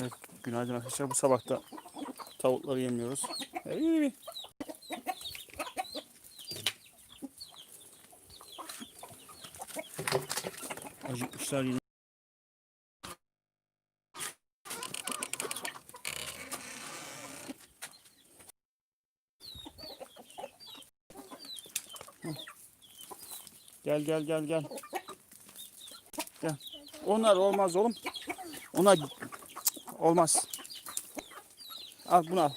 Evet, günaydın arkadaşlar. Bu sabah da tavukları yemiyoruz. Hey. Acıkmışlar yine. Gel gel gel gel. Gel. Onlar olmaz oğlum. Onlar olmaz. Al bunu al.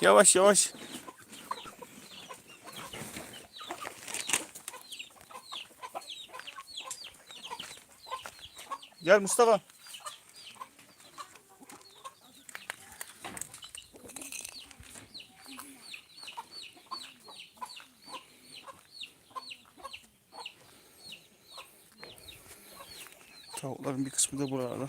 Yavaş yavaş. Gel Mustafa. Tavukların bir kısmı da burada.